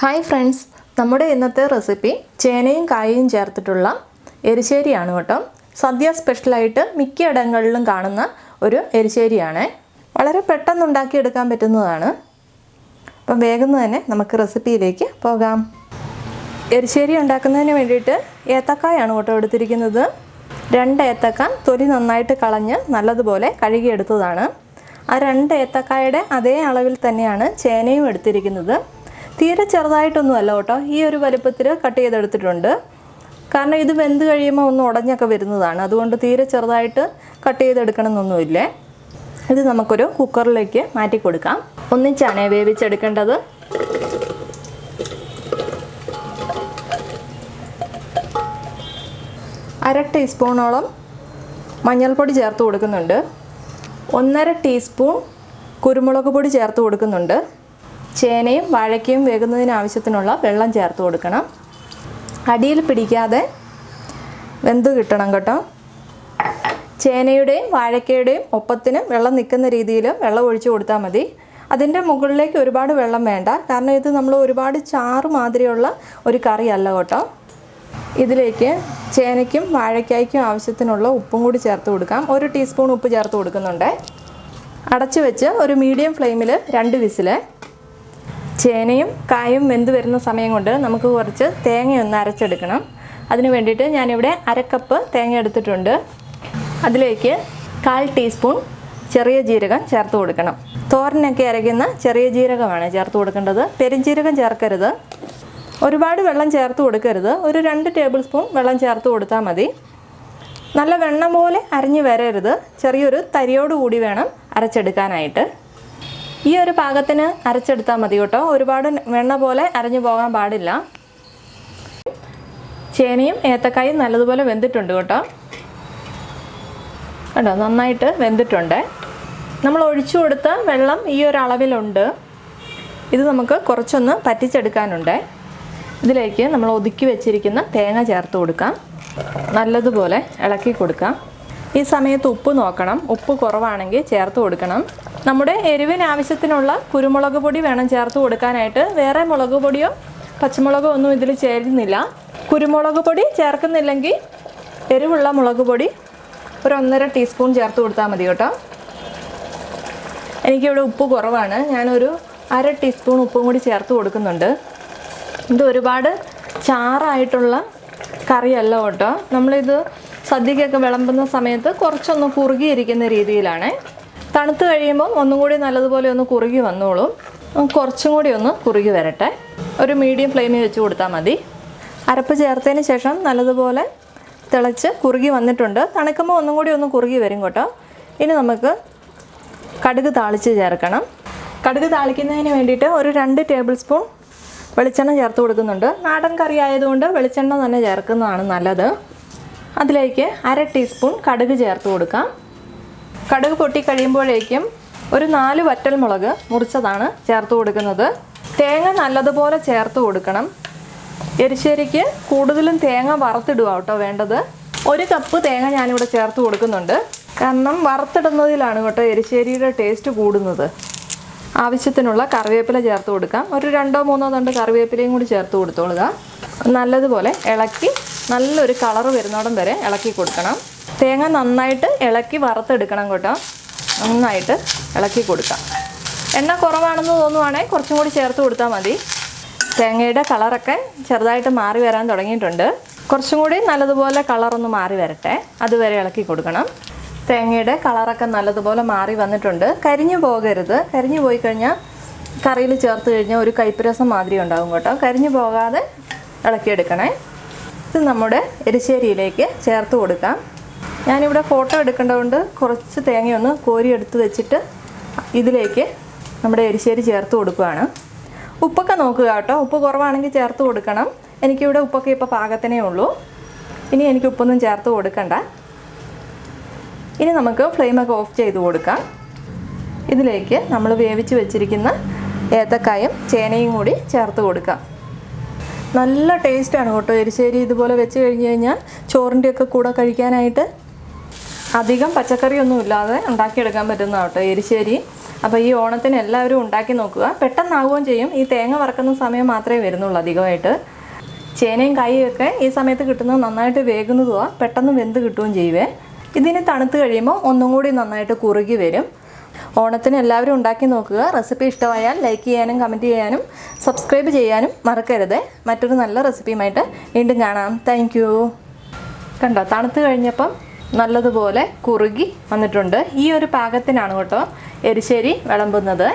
Hi friends നമ്മുടെ ഇന്നത്തെ recipe ചേനയും കായയും ചേർത്തിട്ടുള്ള എരിശ്ശേരിയാണ് കേട്ടോ. സദ്യ സ്പെഷ്യലായിട്ട് മിക്ക ഇടങ്ങളിലും കാണുന്ന ഒരു എരിശ്ശേരിയാണ്. വളരെ പെട്ടെന്ന് ഉണ്ടാക്കിയെടുക്കാൻ പറ്റുന്നതാണ്. അപ്പം വേഗം തന്നെ നമുക്ക് റെസിപ്പിയിലേക്ക് പോകാം. എരിശ്ശേരി ഉണ്ടാക്കുന്നതിന് വേണ്ടിയിട്ട് ഏത്തക്കായാണ് കേട്ടോ എടുത്തിരിക്കുന്നത്. രണ്ട് ഏത്തക്ക തൊലി നന്നായിട്ട് കളഞ്ഞ് നല്ലതുപോലെ കഴുകിയെടുത്തതാണ്. ആ രണ്ട് ഏത്തക്കായുടെ അതേ അളവിൽ തന്നെയാണ് ചേനയും എടുത്തിരിക്കുന്നത്. തീരെ ചെറുതായിട്ടൊന്നുമല്ല കേട്ടോ. ഈ ഒരു വലുപ്പത്തിൽ കട്ട് ചെയ്തെടുത്തിട്ടുണ്ട്. കാരണം ഇത് വെന്ത് കഴിയുമ്പോൾ ഒന്ന് ഉടഞ്ഞൊക്കെ വരുന്നതാണ്. അതുകൊണ്ട് തീരെ ചെറുതായിട്ട് കട്ട് ചെയ്തെടുക്കണമെന്നൊന്നുമില്ലേ. ഇത് നമുക്കൊരു കുക്കറിലേക്ക് മാറ്റി കൊടുക്കാം. ഒന്നിച്ചാണ് വേവിച്ചെടുക്കേണ്ടത്. അര ടീസ്പൂണോളം മഞ്ഞൾപ്പൊടി ചേർത്ത് കൊടുക്കുന്നുണ്ട്. ഒന്നര ടീസ്പൂൺ കുരുമുളക് പൊടി ചേർത്ത് കൊടുക്കുന്നുണ്ട്. ചേനയും വാഴയ്ക്കയും വേകുന്നതിന് ആവശ്യത്തിനുള്ള വെള്ളം ചേർത്ത് കൊടുക്കണം. അടിയിൽ പിടിക്കാതെ വെന്ത് കിട്ടണം കേട്ടോ. ചേനയുടെയും വാഴയ്ക്കയുടെയും ഒപ്പത്തിന് വെള്ളം നിൽക്കുന്ന രീതിയിൽ വെള്ളം ഒഴിച്ചു കൊടുത്താൽ മതി. അതിന്റെ മുകളിലേക്ക് ഒരുപാട് വെള്ളം വേണ്ട. കാരണം ഇത് നമ്മൾ ഒരുപാട് ചാറ് മാതിരിയുള്ള ഒരു കറിയല്ല കേട്ടോ. ഇതിലേക്ക് ചേനയ്ക്കും വാഴയ്ക്കായ്ക്കും ആവശ്യത്തിനുള്ള ഉപ്പും കൂടി ചേർത്ത് കൊടുക്കാം. ഒരു ടീസ്പൂൺ ഉപ്പ് ചേർത്ത് കൊടുക്കുന്നുണ്ട്. അടച്ചു വെച്ച് ഒരു മീഡിയം ഫ്ലെയിമിൽ രണ്ട് വിസിൽ ചേനയും കായും വെന്ത് വരുന്ന സമയം കൊണ്ട് നമുക്ക് കുറച്ച് തേങ്ങയൊന്ന് അരച്ചെടുക്കണം. അതിന് വേണ്ടിയിട്ട് ഞാനിവിടെ അരക്കപ്പ് തേങ്ങ എടുത്തിട്ടുണ്ട്. അതിലേക്ക് കാൽ ടീസ്പൂൺ ചെറിയ ജീരകം ചേർത്ത് കൊടുക്കണം. തോരനൊക്കെ അരയ്ക്കുന്ന ചെറിയ ജീരകമാണ് ചേർത്ത് കൊടുക്കേണ്ടത്. പെരുംജീരകം ചേർക്കരുത്. ഒരുപാട് വെള്ളം ചേർത്ത് കൊടുക്കരുത്. ഒരു രണ്ട് ടേബിൾ സ്പൂൺ വെള്ളം ചേർത്ത് കൊടുത്താൽ മതി. നല്ല വെണ്ണ പോലെ അരിഞ്ഞ് വരരുത്. ചെറിയൊരു തരിയോടുകൂടി വേണം അരച്ചെടുക്കാനായിട്ട്. ഈ ഒരു പാകത്തിന് അരച്ചെടുത്താൽ മതി കേട്ടോ. ഒരുപാട് വെണ്ണ പോലെ അരഞ്ഞു പോകാൻ പാടില്ല. ചേനയും ഏത്തക്കായും നല്ലതുപോലെ വെന്തിട്ടുണ്ട് കേട്ടോ. കേട്ടോ നന്നായിട്ട് വെന്തിട്ടുണ്ട്. നമ്മൾ ഒഴിച്ചു കൊടുത്ത വെള്ളം ഈ ഒരു അളവിലുണ്ട്. ഇത് നമുക്ക് കുറച്ചൊന്ന് പറ്റിച്ചെടുക്കാനുണ്ട്. ഇതിലേക്ക് നമ്മൾ ഒതുക്കി വെച്ചിരിക്കുന്ന തേങ്ങ ചേർത്ത് കൊടുക്കാം. നല്ലതുപോലെ ഇളക്കി കൊടുക്കാം. ഈ സമയത്ത് ഉപ്പ് നോക്കണം. ഉപ്പ് കുറവാണെങ്കിൽ ചേർത്ത് കൊടുക്കണം. നമ്മുടെ എരിവിന് ആവശ്യത്തിനുള്ള കുരുമുളക് പൊടി വേണം ചേർത്ത് കൊടുക്കാനായിട്ട്. വേറെ മുളക് പൊടിയോ പച്ചമുളകോ ഒന്നും ഇതിൽ ചേരുന്നില്ല. കുരുമുളക് പൊടി ചേർക്കുന്നില്ലെങ്കിൽ എരിവുള്ള മുളക് പൊടി ഒരു ഒന്നര ടീസ്പൂൺ ചേർത്ത് കൊടുത്താൽ മതി കേട്ടോ. എനിക്കിവിടെ ഉപ്പ് കുറവാണ്. ഞാനൊരു അര ടീസ്പൂൺ ഉപ്പും കൂടി ചേർത്ത് കൊടുക്കുന്നുണ്ട്. ഇത് ഒരുപാട് ചാറായിട്ടുള്ള കറിയല്ല കേട്ടോ. നമ്മളിത് സദ്യക്കൊക്കെ വിളമ്പുന്ന സമയത്ത് കുറച്ചൊന്ന് കുറുകിയിരിക്കുന്ന രീതിയിലാണ്. തണുത്ത് കഴിയുമ്പോൾ ഒന്നും കൂടി നല്ലതുപോലെ ഒന്ന് കുറുകി വന്നോളും. കുറച്ചും കൂടി ഒന്ന് കുറുകി വരട്ടെ. ഒരു മീഡിയം ഫ്ലെയിമിൽ വെച്ച് കൊടുത്താൽ മതി. അരപ്പ് ചേർത്തതിന് ശേഷം നല്ലതുപോലെ തിളച്ച് കുറുകി വന്നിട്ടുണ്ട്. തണുക്കുമ്പോൾ ഒന്നും കൂടി ഒന്ന് കുറുകി വരും കേട്ടോ. ഇനി നമുക്ക് കടുക് താളിച്ച് ചേർക്കണം. കടുക് താളിക്കുന്നതിന് വേണ്ടിയിട്ട് ഒരു രണ്ട് ടേബിൾ സ്പൂൺ വെളിച്ചെണ്ണ ചേർത്ത് കൊടുക്കുന്നുണ്ട്. നാടൻ കറി ആയതുകൊണ്ട് വെളിച്ചെണ്ണ തന്നെ ചേർക്കുന്നതാണ് നല്ലത്. അതിലേക്ക് അര ടീസ്പൂൺ കടുക് ചേർത്ത് കൊടുക്കാം. കടുക് പൊട്ടി കഴിയുമ്പോഴേക്കും ഒരു നാല് വറ്റൽ മുളക് മുറിച്ചതാണ് ചേർത്ത് കൊടുക്കുന്നത്. തേങ്ങ നല്ലതുപോലെ ചേർത്ത് കൊടുക്കണം. എരിശ്ശേരിക്ക് കൂടുതലും തേങ്ങ വറുത്തിടുക കേട്ടോ വേണ്ടത്. ഒരു കപ്പ് തേങ്ങ ഞാനിവിടെ ചേർത്ത് കൊടുക്കുന്നുണ്ട്. കാരണം വറുത്തിടുന്നതിലാണ് കേട്ടോ എരിശ്ശേരിയുടെ ടേസ്റ്റ് കൂടുന്നത്. ആവശ്യത്തിനുള്ള കറിവേപ്പില ചേർത്ത് കൊടുക്കാം. ഒരു രണ്ടോ മൂന്നോ തണ്ട് കറിവേപ്പിലയും കൂടി ചേർത്ത് കൊടുത്തോളുക. നല്ലതുപോലെ ഇളക്കി നല്ലൊരു കളറ് വരുന്നോടം വരെ ഇളക്കി കൊടുക്കണം. തേങ്ങ നന്നായിട്ട് ഇളക്കി വറുത്തെടുക്കണം കേട്ടോ. നന്നായിട്ട് ഇളക്കി കൊടുക്കാം. എണ്ണ കുറവാണെന്ന് തോന്നുവാണെങ്കിൽ കുറച്ചും കൂടി ചേർത്ത് കൊടുത്താൽ മതി. തേങ്ങയുടെ കളറൊക്കെ ചെറുതായിട്ട് മാറി വരാൻ തുടങ്ങിയിട്ടുണ്ട്. കുറച്ചും കൂടി നല്ലതുപോലെ കളറൊന്ന് മാറി വരട്ടെ. അതുവരെ ഇളക്കി കൊടുക്കണം. തേങ്ങയുടെ കളറൊക്കെ നല്ലതുപോലെ മാറി വന്നിട്ടുണ്ട്. കരിഞ്ഞു പോകരുത്. കരിഞ്ഞു പോയി കഴിഞ്ഞാൽ കറിയിൽ ചേർത്ത് കഴിഞ്ഞാൽ ഒരു കൈപ്പുരസം മാതിരി ഉണ്ടാകും കേട്ടോ. കരിഞ്ഞു പോകാതെ ഇളക്കിയെടുക്കണേ. ഇത് നമ്മുടെ എരിശ്ശേരിയിലേക്ക് ചേർത്ത് കൊടുക്കാം. ഞാനിവിടെ ഫോട്ടോ എടുക്കേണ്ടതുകൊണ്ട് കുറച്ച് തേങ്ങയൊന്ന് കോരി എടുത്ത് വെച്ചിട്ട് ഇതിലേക്ക് നമ്മുടെ എരിശ്ശേരി ചേർത്ത് കൊടുക്കുകയാണ്. ഉപ്പൊക്കെ നോക്കുക കേട്ടോ. ഉപ്പ് കുറവാണെങ്കിൽ ചേർത്ത് കൊടുക്കണം. എനിക്കിവിടെ ഉപ്പൊക്കെ ഇപ്പോൾ പാകത്തിനേ ഉള്ളൂ. ഇനി എനിക്ക് ഉപ്പൊന്നും ചേർത്ത് കൊടുക്കണ്ട. ഇനി നമുക്ക് ഫ്ലെയിമൊക്കെ ഓഫ് ചെയ്ത് കൊടുക്കാം. ഇതിലേക്ക് നമ്മൾ വേവിച്ച് വെച്ചിരിക്കുന്ന ഏത്തക്കായും ചേനയും കൂടി ചേർത്ത് കൊടുക്കാം. നല്ല ടേസ്റ്റാണ് കേട്ടോ എരിശ്ശേരി ഇതുപോലെ വെച്ച് കഴിഞ്ഞ് കഴിഞ്ഞാൽ ചോറിന്റെയൊക്കെ കൂടെ കഴിക്കാനായിട്ട്. അധികം പച്ചക്കറിയൊന്നും ഇല്ലാതെ ഉണ്ടാക്കിയെടുക്കാൻ പറ്റുന്ന കേട്ടോ എരിശ്ശേരി. അപ്പോൾ ഈ ഓണത്തിന് എല്ലാവരും ഉണ്ടാക്കി നോക്കുക. പെട്ടെന്നാവുകയും ചെയ്യും. ഈ തേങ്ങ വറക്കുന്ന സമയം മാത്രമേ വരുന്നുള്ളൂ അധികമായിട്ട്. ചേനയും കായും ഒക്കെ ഈ സമയത്ത് കിട്ടുന്നത് നന്നായിട്ട് വേകുന്നതുമാണ് പെട്ടെന്ന് വെന്ത് കിട്ടുകയും ചെയ്യുവേ ഇതിന് തണുത്ത് കഴിയുമ്പോൾ ഒന്നും കൂടി നന്നായിട്ട് കുറുകി വരും. ഓണത്തിന് എല്ലാവരും ഉണ്ടാക്കി നോക്കുക. റെസിപ്പി ഇഷ്ടമായാൽ ലൈക്ക് ചെയ്യാനും കമന്റ് ചെയ്യാനും സബ്സ്ക്രൈബ് ചെയ്യാനും മറക്കരുത്. മറ്റൊരു നല്ല റെസിപ്പിയുമായിട്ട് വീണ്ടും കാണാം. താങ്ക് കണ്ടോ തണുത്ത് കഴിഞ്ഞപ്പം നല്ലതുപോലെ കുറുകി വന്നിട്ടുണ്ട്. ഈ ഒരു പാകത്തിനാണ് കേട്ടോ എരിശ്ശേരി വിളമ്പുന്നത്.